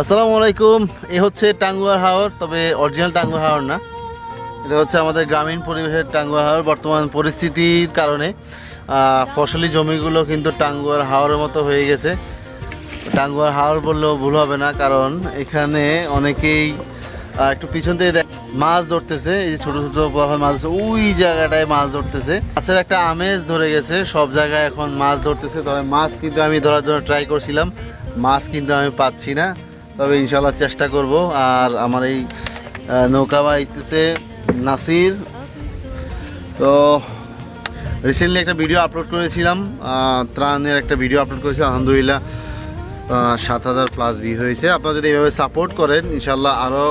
আসসালামু আলাইকুম। এ হচ্ছে টাঙ্গুয়ার হাওর, তবে অরিজিনাল টাঙ্গুয়ার হাওর না। এটা হচ্ছে আমাদের গ্রামীণ পরিবেশের টাঙ্গুয়ার হাওর। বর্তমান পরিস্থিতির কারণে ফসলি জমিগুলো কিন্তু টাঙ্গুয়ার হাওরের মতো হয়ে গেছে। টাঙ্গুয়ার হাওর বললেও ভুল হবে না, কারণ এখানে অনেকেই একটু পিছন থেকে মাছ ধরতেছে। এই যে ছোটো ছোটো মাছ ওই জায়গাটায় মাছ ধরতেছে। মাছের একটা আমেজ ধরে গেছে, সব জায়গায় এখন মাছ ধরতেছে। তবে মাছ কিন্তু আমি ধরার জন্য ট্রাই করছিলাম। মাছ কিন্তু আমি পাচ্ছি না। তবে ইনশাল্লাহ চেষ্টা করব। আর আমার এই নৌকা বাইতেছে নাসির। তো রিসেন্টলি একটা ভিডিও আপলোড করেছিলাম ত্রাণের একটা ভিডিও আপলোড করেছিলাম, আলহামদুলিল্লাহ সাত হাজার প্লাস ভিউ হয়েছে। আপনারা যদি এভাবে সাপোর্ট করেন ইনশাল্লাহ আরও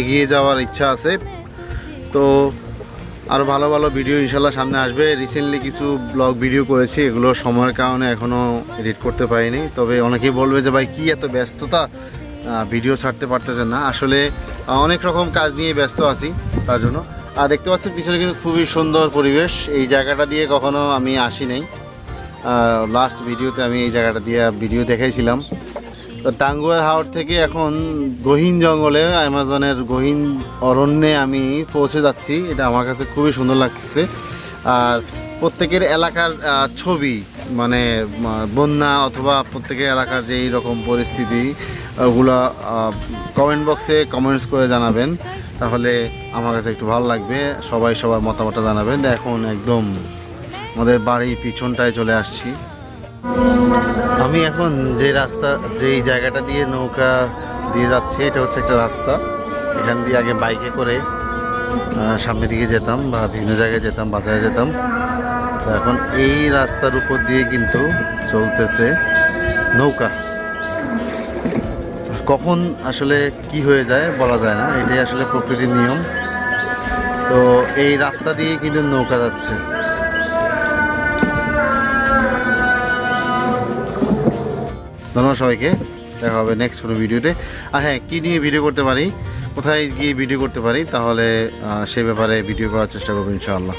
এগিয়ে যাওয়ার ইচ্ছা আছে। তো আরও ভালো ভালো ভিডিও ইনশাল্লাহ সামনে আসবে। রিসেন্টলি কিছু ব্লগ ভিডিও করেছি, এগুলো সময়ের কারণে এখনও এডিট করতে পারিনি। তবে অনেকেই বলবে যে, ভাই, কী এত ব্যস্ততা? ভিডিও ছাড়তে পারতেছেন না। আসলে অনেক রকম কাজ নিয়ে ব্যস্ত আছি তার জন্য। আর দেখতে পাচ্ছেন, পিছনে কিন্তু খুবই সুন্দর পরিবেশ। এই জায়গাটা দিয়ে কখনো আমি আসি নাই। লাস্ট ভিডিওতে আমি এই জায়গাটা দিয়ে ভিডিও দেখাইছিলাম। তো টাঙ্গুয়ার হাওর থেকে এখন গহীন জঙ্গলে, অ্যামাজনের গহীন অরণ্যে আমি পৌঁছে যাচ্ছি। এটা আমার কাছে খুবই সুন্দর লাগতেছে। আর প্রত্যেকের এলাকার ছবি মানে বন্যা অথবা প্রত্যেকের এলাকার যেই রকম পরিস্থিতি, ওগুলো কমেন্ট বক্সে কমেন্টস করে জানাবেন। তাহলে আমার কাছে একটু ভালো লাগবে। সবাই সবার মতামতটা জানাবেন। এখন একদম আমাদের বাড়ির পিছনটায় চলে আসছি। আমি এখন যে রাস্তা, যেই জায়গাটা দিয়ে নৌকা দিয়ে যাচ্ছি, এটা হচ্ছে একটা রাস্তা। এখান দিয়ে আগে বাইকে করে সামনের দিকে যেতাম বা বিভিন্ন জায়গায় যেতাম, বাজারে যেতাম। তো এখন এই রাস্তার উপর দিয়ে কিন্তু চলতেছে নৌকা। কখন আসলে কি হয়ে যায় বলা যায় না, এটাই আসলে প্রকৃতির নিয়ম। তো এই রাস্তা দিয়ে কিন্তু নৌকা যাচ্ছে। ধন্যবাদ সবাইকে, দেখা হবে নেক্সট কোনো ভিডিওতে। আর হ্যাঁ কী নিয়ে ভিডিও করতে পারি, কোথায় গিয়ে ভিডিও করতে পারি, তাহলে সে ব্যাপারে ভিডিও করার চেষ্টা করব ইনশাআল্লাহ।